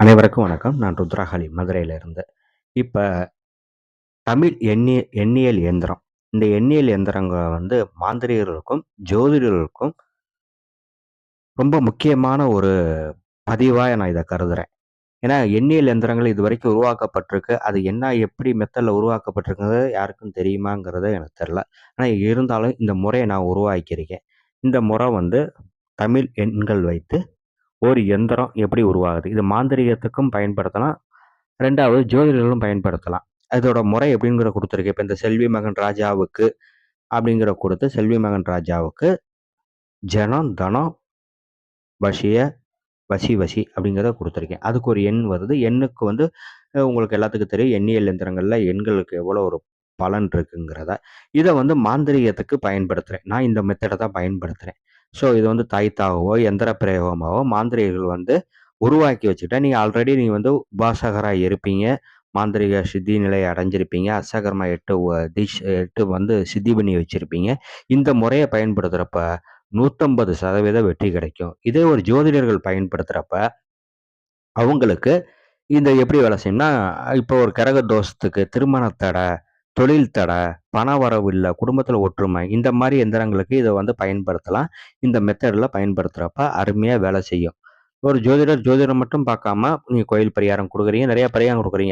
அனைவருக்கும் வணக்கம். நான் ருத்ராஹலி மதுரையிலிருந்து இப்போ தமிழ் எண்ணி எண்ணியல் இயந்திரம். இந்த எண்ணியல் இயந்திரங்களை வந்து மாந்திரீகர்களுக்கும், ஜோதிடர்களுக்கும் ரொம்ப முக்கியமான ஒரு பதிவாக நான் இதை கருதுறேன். ஏன்னா, எண்ணியல் எந்திரங்கள் இதுவரைக்கும் உருவாக்கப்பட்டிருக்கு. அது என்ன எப்படி மெத்தடில் உருவாக்கப்பட்டிருக்குங்கிறது யாருக்கும் தெரியுமாங்கிறது எனக்கு தெரில ஆனால் இருந்தாலும் இந்த முறையை நான் உருவாக்கியிருக்கேன். இந்த முறை வந்து தமிழ் எண்கள் வைத்து ஒரு எந்திரம் எப்படி உருவாகுது? இது மாந்திரீகத்துக்கும் பயன்படுத்தலாம். ரெண்டாவது ஜோதிடர்களும் பயன்படுத்தலாம். அதோட முறை எப்படிங்கிற கொடுத்துருக்கு இப்போ இந்த செல்வி மகன் ராஜாவுக்கு அப்படிங்கிற கொடுத்து செல்வி மகன் ராஜாவுக்கு ஜனம், தனம், வசிய, வசி வசி அப்படிங்கிறத கொடுத்துருக்கேன் அதுக்கு ஒரு எண் வருது. எண்ணுக்கு வந்து உங்களுக்கு எல்லாத்துக்கும் தெரியும். எண்ணியல் எந்திரங்களில் எண்களுக்கு எவ்வளோ ஒரு பலன் இருக்குங்கிறத. இதை வந்து மாந்திரீகத்துக்கு பயன்படுத்துகிறேன் நான் இந்த மெத்தடை தான் பயன்படுத்துகிறேன் ஸோ இது வந்து தாய்த்தாகவோ, எந்திர பிரயோகமாவோ மாந்திரிகர்கள் வந்து உருவாக்கி வச்சுக்கிட்டா நீங்கள் ஆல்ரெடி நீங்கள் வந்து உபாசகராக இருப்பீங்க. மாந்திரீக சித்தி நிலையை அடைஞ்சிருப்பீங்க. அஷ்டகர்மா 8 வ தீஷ் 8 வந்து சித்தி பண்ணி வச்சுருப்பீங்க இந்த முறையை பயன்படுத்துகிறப்ப நூற்றம்பது சதவீத வெற்றி கிடைக்கும். இதே ஒரு ஜோதிடர்கள் பயன்படுத்துகிறப்ப அவங்களுக்கு இந்த எப்படி வேலை செய்யும்னா, இப்போ ஒரு கரக தோஷத்துக்கு திருமண தடை, தொழில் தடை, பண வரவு இல்லை குடும்பத்தில் ஒற்றுமை இந்த மாதிரி எந்திரங்களுக்கு இதை வந்து பயன்படுத்தலாம். இந்த மெத்தடில் பயன்படுத்துறப்ப அருமையாக வேலை செய்யும். ஒரு ஜோதிடர் ஜோதிடம் மட்டும் பார்க்காம, நீங்க கோயில் பரிகாரம் கொடுக்குறீங்க நிறையா பரிகாரம் கொடுக்குறீங்க